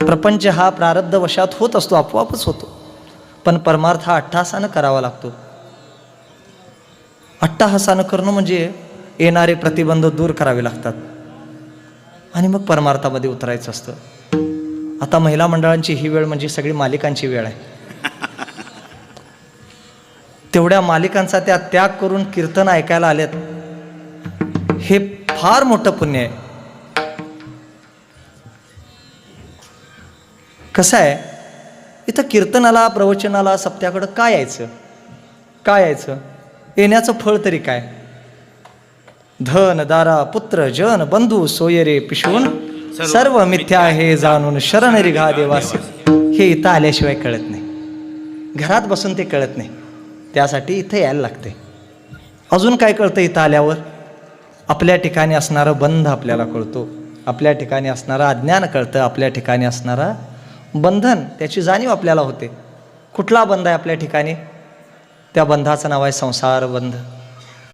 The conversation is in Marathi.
प्रपंच हा प्रारब्ध वशात होत असतो आपोआपच होतो. पण परमार्थ हा अट्टहासानं करावा लागतो. अट्टहासानं करणं म्हणजे येणारे प्रतिबंध दूर करावे लागतात. आणि मग परमार्थामध्ये उतरायचं असतं. आता महिला मंडळांची ही वेळ म्हणजे सगळी मालिकांची वेळ आहे. तेवढ्या मालिकांचा त्या त्याग करून कीर्तन ऐकायला आलेत. हे फार मोठं पुण्य आहे. कसं आहे? इथं कीर्तनाला प्रवचनाला सप्त्याकडं काय यायचं? काय यायचं? येण्याचं फळ तरी काय? धन दारा पुत्र जन बंधू सोयरे पिशवून सर्व मिथ्या आहे जाणून शरण रिघा देवासी. हे इथं आल्याशिवाय कळत नाही. घरात बसून ते कळत नाही. त्यासाठी इथं यायला लागते अजून काय कळतं इथं आल्यावर? आपल्या ठिकाणी असणारं बंध आपल्याला कळतो. आपल्या ठिकाणी असणारं अज्ञान कळतं. आपल्या ठिकाणी असणारा बंधन त्याची जाणीव आपल्याला होते. कुठला बंध आहे आपल्या ठिकाणी? त्या बंधाचं नाव आहे संसार बंध.